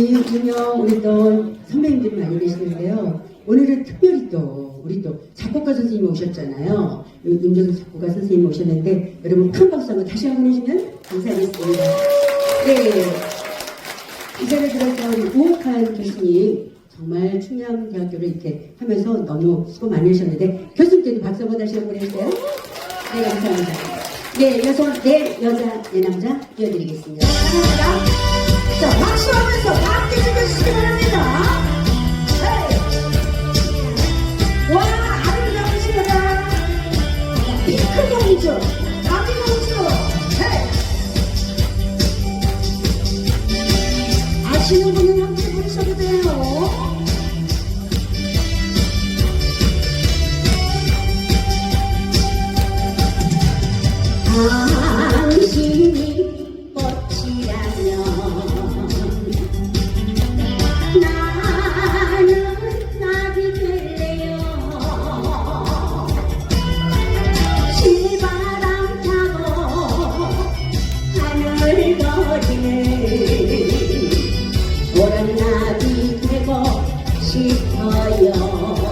우리 유명 우리 또 선배님들이 많이 계시는데요. 오늘은 특별히 또 우리 또 작곡가 선생님 오셨잖아요. 임정수 작곡가 선생님 오셨는데 여러분 큰 박수 한번 다시 한번 해주면 감사하겠습니다. 네. 이 자리에 우리 우옥한 교수님 정말 충남대학교를 이렇게 하면서 너무 수고 많이 하셨는데 교수님께도 박수 한번 다시 한번 해주세요. 네, 감사합니다. 네, 여성, 네, 여자, 네, 남자 이어드리겠습니다. 자, 공주, 나비 공주. 아시는 분은 함께 부르셔도 돼요. 당 나비 되고 싶어요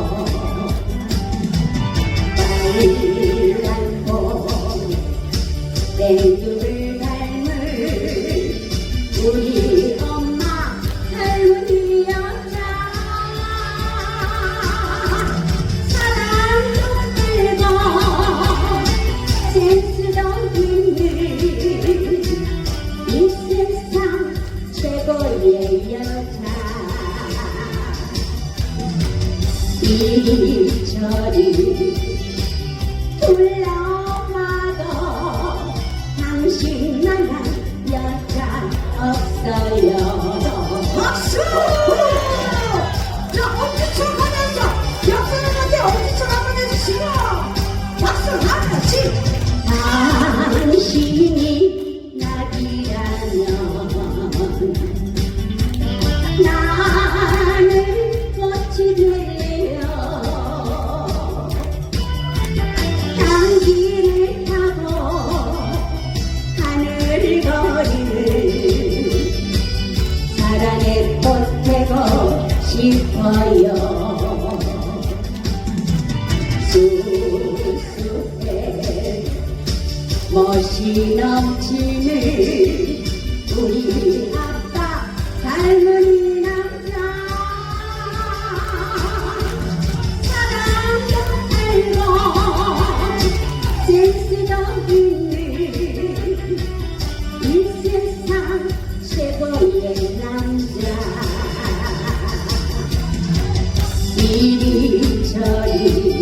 이리저리 불러봐도 당신만한 여자 없어요. 사랑의 꽃 되고 싶어요. 수수해 멋이 넘치는 우리 이리저리